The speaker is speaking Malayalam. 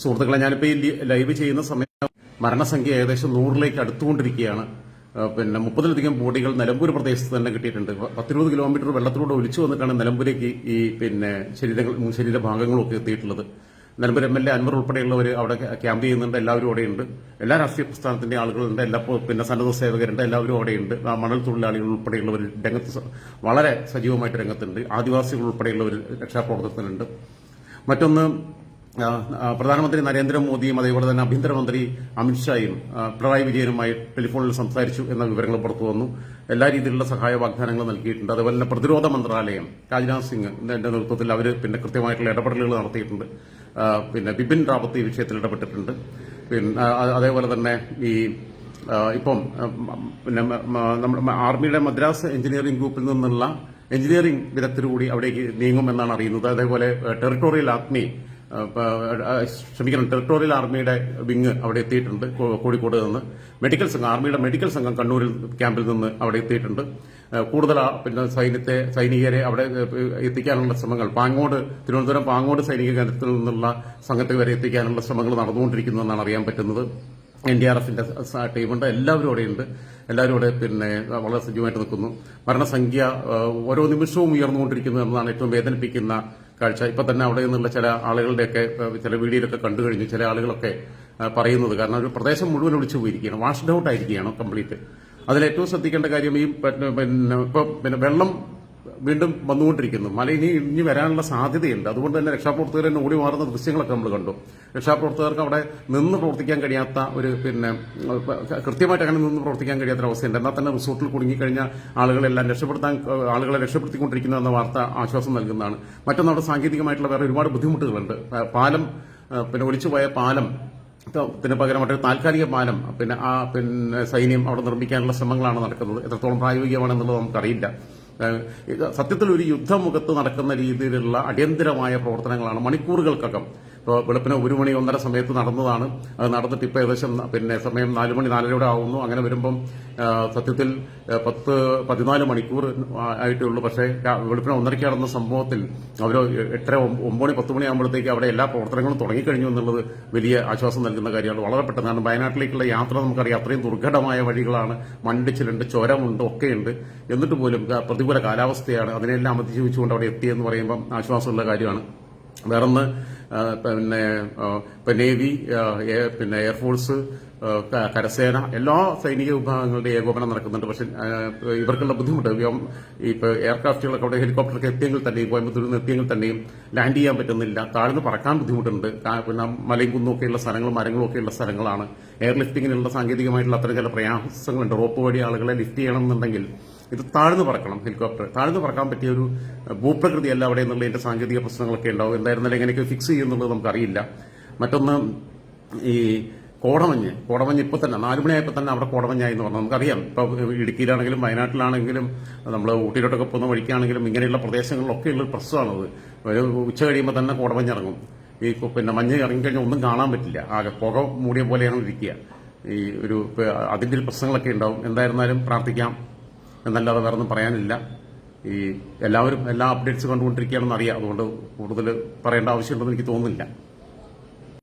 സുഹൃത്തുക്കളെ ഞാനിപ്പോൾ ഈ ലൈവ് ചെയ്യുന്ന സമയത്ത് മരണസംഖ്യ ഏകദേശം നൂറിലേക്ക് അടുത്തുകൊണ്ടിരിക്കുകയാണ്. പിന്നെ മുപ്പതിലധികം ബോഡികൾ നിലമ്പൂർ പ്രദേശത്ത് തന്നെ കിട്ടിയിട്ടുണ്ട്. പത്തിരുപത് കിലോമീറ്റർ വെള്ളത്തിലൂടെ ഒലിച്ചു വന്നിട്ടാണ് നിലമ്പൂരേക്ക് ഈ പിന്നെ ശരീരങ്ങൾ ശരീരഭാഗങ്ങളൊക്കെ എത്തിയിട്ടുള്ളത്. Nilambur M L A Anvar ഉൾപ്പെടെയുള്ളവർ അവിടെ ക്യാമ്പ് ചെയ്യുന്നുണ്ട്. എല്ലാവരും അവിടെയുണ്ട്. എല്ലാ രാഷ്ട്രീയ പ്രസ്ഥാനത്തിന്റെ ആളുകളുണ്ട്. എല്ലാ പിന്നെ സന്നദ്ധ സേവകരുണ്ട്. എല്ലാവരും അവിടെയുണ്ട്. മണൽ തൊഴിലാളികൾ ഉൾപ്പെടെയുള്ളവർ രംഗത്ത് വളരെ സജീവമായിട്ട് രംഗത്തുണ്ട്. ആദിവാസികൾ ഉൾപ്പെടെയുള്ളവർ രക്ഷാപ്രവർത്തനത്തിനുണ്ട്. മറ്റൊന്ന് പ്രധാനമന്ത്രി നരേന്ദ്രമോദിയും അതേപോലെ തന്നെ ആഭ്യന്തരമന്ത്രി അമിത്ഷായും പിണറായി വിജയനുമായി ടെലിഫോണിൽ സംസാരിച്ചു എന്ന വിവരങ്ങൾ പുറത്തു വന്നു. എല്ലാ രീതിയിലുള്ള സഹായ വാഗ്ദാനങ്ങൾ നൽകിയിട്ടുണ്ട്. അതുപോലെ തന്നെ പ്രതിരോധ മന്ത്രാലയം രാജ്നാഥ് സിംഗ് നേതൃത്വത്തിൽ അവർ പിന്നെ കൃത്യമായിട്ടുള്ള ഇടപെടലുകൾ നടത്തിയിട്ടുണ്ട്. പിന്നെ ബിപിൻ റാവത്ത് ഈ വിഷയത്തിൽ ഇടപെട്ടിട്ടുണ്ട്. പിന്നെ അതേപോലെ തന്നെ ഈ ഇപ്പം പിന്നെ നമ്മുടെ ആർമിയുടെ മദ്രാസ് എഞ്ചിനീയറിംഗ് ഗ്രൂപ്പിൽ നിന്നുള്ള എഞ്ചിനീയറിംഗ് വിദഗ്ധർ കൂടി അവിടേക്ക് നീങ്ങുമെന്നാണ് അറിയുന്നത്. അതേപോലെ ടെറിട്ടോറിയൽ ഏഹ്, ക്ഷമിക്കണം ടെറിട്ടോറിയൽ ആർമിയുടെ വിങ് അവിടെ എത്തിയിട്ടുണ്ട് കോഴിക്കോട് നിന്ന്. മെഡിക്കൽ സംഘം ആർമിയുടെ മെഡിക്കൽ സംഘം കണ്ണൂരിൽ ക്യാമ്പിൽ നിന്ന് അവിടെ എത്തിയിട്ടുണ്ട്. കൂടുതൽ പിന്നെ സൈന്യത്തെ സൈനികരെ അവിടെ എത്തിക്കാനുള്ള ശ്രമങ്ങൾ പാങ്ങോട് തിരുവനന്തപുരം പാങ്ങോട് സൈനിക കേന്ദ്രത്തിൽ നിന്നുള്ള സംഘത്തെ വരെ എത്തിക്കാനുള്ള ശ്രമങ്ങൾ നടന്നുകൊണ്ടിരിക്കുന്നതെന്നാണ് അറിയാൻ പറ്റുന്നത്. എൻ ഡി ആർ എഫിന്റെ ടീമുണ്ട് എല്ലാവരും അവിടെയുണ്ട്. എല്ലാവരും അവിടെ പിന്നെ വളരെ സജീവമായിട്ട് നിൽക്കുന്നു. മരണസംഖ്യ ഓരോ നിമിഷവും ഉയർന്നുകൊണ്ടിരിക്കുന്നു എന്നതാണ് ഏറ്റവും വേദനിപ്പിക്കുന്ന കാഴ്ച. ഇപ്പൊ തന്നെ അവിടെ നിന്നുള്ള ചില ആളുകളുടെയൊക്കെ ചില വീഡിയോയിലൊക്കെ കണ്ടു കഴിഞ്ഞു ചില ആളുകളൊക്കെ പറയുന്നത് കാരണം ഒരു പ്രദേശം മുഴുവൻ ഒളിച്ചു പോയിരിക്കുകയാണ്. വാഷ്ഡ് ഔട്ട് ആയിരിക്കുകയാണ് കംപ്ലീറ്റ്. അതിൽ ഏറ്റവും ശ്രദ്ധിക്കേണ്ട കാര്യം ഈ പിന്നെ ഇപ്പൊ പിന്നെ വെള്ളം വീണ്ടും വന്നുകൊണ്ടിരിക്കുന്നു. മല ഇനി ഇനി വരാനുള്ള സാധ്യതയുണ്ട്. അതുകൊണ്ട് തന്നെ രക്ഷാപ്രവർത്തകർ തന്നെ ഓടി മാറുന്ന ദൃശ്യങ്ങളൊക്കെ നമ്മൾ കണ്ടു. രക്ഷാപ്രവർത്തകർക്ക് അവിടെ നിന്ന് പ്രവർത്തിക്കാൻ കഴിയാത്ത ഒരു പിന്നെ കൃത്യമായിട്ട് അങ്ങനെ നിന്ന് പ്രവർത്തിക്കാൻ കഴിയാത്ത അവസ്ഥയുണ്ട്. എന്നാൽ തന്നെ റിസോർട്ടിൽ കുടുങ്ങിക്കഴിഞ്ഞ ആളുകളെല്ലാം രക്ഷപ്പെടുത്താൻ ആളുകളെ രക്ഷപ്പെടുത്തിക്കൊണ്ടിരിക്കുന്നു എന്ന വാർത്ത ആശ്വാസം നൽകുന്നതാണ്. മറ്റൊന്ന് അവിടെ സാങ്കേതികമായിട്ടുള്ള വേറെ ഒരുപാട് ബുദ്ധിമുട്ടുകളുണ്ട്. പാലം പിന്നെ ഒലിച്ചുപോയ പാലം പിന്നെ പകരം മറ്റൊരു താൽക്കാലിക പാലം പിന്നെ ആ പിന്നെ സൈന്യം അവിടെ നിർമ്മിക്കാനുള്ള ശ്രമങ്ങളാണ് നടക്കുന്നത്. എത്രത്തോളം പ്രായോഗികമാണെന്നുള്ളത് നമുക്കറിയില്ല. സത്യത്തിൽ ഒരു യുദ്ധമുഖത്ത് നടക്കുന്ന രീതിയിലുള്ള അടിയന്തരമായ പ്രവർത്തനങ്ങളാണ് മണിക്കൂറുകൾക്കകം. വെളുപ്പിന് ഒരു മണി ഒന്നര സമയത്ത് നടന്നതാണ്. അത് നടന്നിട്ട് ഇപ്പോൾ ഏകദേശം പിന്നെ സമയം നാല് മണി നാലരയോടെ ആവുന്നു. അങ്ങനെ വരുമ്പം സത്യത്തിൽ പത്ത് പതിനാല് മണിക്കൂർ ആയിട്ടേ ഉള്ളൂ പക്ഷേ വെളുപ്പിന് ഒന്നരയ്ക്ക് നടന്ന സംഭവത്തിൽ അവർ എട്ടര ഒമ്പണി പത്ത് മണി പത്ത് മണിയാകുമ്പോഴത്തേക്ക് അവിടെ എല്ലാ പ്രവർത്തനങ്ങളും തുടങ്ങിക്കഴിഞ്ഞു എന്നുള്ളത് വലിയ ആശ്വാസം നൽകുന്ന കാര്യമാണ്. വളരെ പെട്ടെന്ന് കാരണം വയനാട്ടിലേക്കുള്ള യാത്ര നമുക്കറിയാം. അത്രയും ദുർഘടമായ വഴികളാണ്. മണ്ടിച്ചിലുണ്ട് ചുരമുണ്ട് ഒക്കെയുണ്ട്. എന്നിട്ട് പോലും പ്രതികൂല കാലാവസ്ഥയാണ് അതിനെല്ലാം അതിജീവിച്ചുകൊണ്ട് അവിടെ എത്തിയെന്ന് പറയുമ്പം ആശ്വാസമുള്ള കാര്യമാണ്. വേറൊന്ന് പിന്നെ ഇപ്പൊ നേവി പിന്നെ എയർഫോഴ്സ് കരസേന എല്ലാ സൈനിക വിഭാഗങ്ങളുടെ ഏകോപനം നടക്കുന്നുണ്ട്. പക്ഷെ ഇവർക്കുള്ള ബുദ്ധിമുട്ട് വ്യോം- ഇപ്പൊ എയർക്രാഫ്റ്റുകളൊക്കെ അവിടെ ഹെലികോപ്റ്ററൊക്കെ എത്തിയെങ്കിൽ തന്നെയും കോയമ്പത്തൂരിൽ നിന്ന് എത്തിയെങ്കിൽ തന്നെയും ലാൻഡ് ചെയ്യാൻ പറ്റുന്നില്ല. താഴ്ന്ന് പറക്കാൻ ബുദ്ധിമുട്ടുണ്ട്. പിന്നെ മലയും ഒക്കെയുള്ള സ്ഥലങ്ങളും മരങ്ങളും ഒക്കെയുള്ള സ്ഥലങ്ങളാണ്. എയർ ലിഫ്റ്റിങ്ങിനുള്ള സാങ്കേതികമായിട്ടുള്ള അത്തരം ചില പ്രയാസങ്ങളുണ്ട്. റോപ്പ് വഴി ആളുകളെ ലിഫ്റ്റ് ചെയ്യണമെന്നുണ്ടെങ്കിൽ ഇത് താഴ്ന്നു പറക്കണം ഹെലികോപ്റ്റർ താഴ്ന്നു പറക്കാൻ പറ്റിയ ഒരു ഭൂപ്രകൃതിയല്ല അവിടെ എന്നുള്ളതിന്റെ സാങ്കേതിക പ്രശ്നങ്ങളൊക്കെ ഉണ്ടാവും. എന്തായിരുന്നാലും എങ്ങനെയൊക്കെ ഫിക്സ് ചെയ്യുന്നുള്ളത് നമുക്കറിയില്ല. മറ്റൊന്ന് ഈ കോടമഞ്ഞ്. കോടമഞ്ഞ് ഇപ്പൊ തന്നെ നാലു മണിയായപ്പോൾ തന്നെ അവിടെ കോടമഞ്ഞായി എന്ന് പറഞ്ഞു. നമുക്കറിയാം. ഇപ്പൊ ഇടുക്കിയിലാണെങ്കിലും വയനാട്ടിലാണെങ്കിലും നമ്മൾ ഊട്ടിയിലോട്ടൊക്കെ പോകുന്ന വഴിക്കാണെങ്കിലും ഇങ്ങനെയുള്ള പ്രദേശങ്ങളിലൊക്കെ ഉള്ള ഒരു പ്രശ്നമാണത്. ഒരു ഉച്ച കഴിയുമ്പോൾ തന്നെ കോടമഞ്ഞ് ഇറങ്ങും ഈ പിന്നെ മഞ്ഞ് ഇറങ്ങിക്കഴിഞ്ഞാൽ ഒന്നും കാണാൻ പറ്റില്ല. ആകെ പുക മൂടിയ പോലെയാണ് ഇരിക്കുക. ഈ ഒരു അതിന്റെ പ്രശ്നങ്ങളൊക്കെ ഉണ്ടാവും. എന്തായിരുന്നാലും പ്രാർത്ഥിക്കാം. എന്നല്ലാതെ വേറെ ഒന്നും പറയാനില്ല. ഈ എല്ലാവരും എല്ലാ അപ്ഡേറ്റ്സ് കണ്ടുകൊണ്ടിരിക്കുകയാണെന്ന് അറിയാം. അതുകൊണ്ട് കൂടുതൽ പറയേണ്ട ആവശ്യമുണ്ടെന്ന് എനിക്ക് തോന്നുന്നില്ല.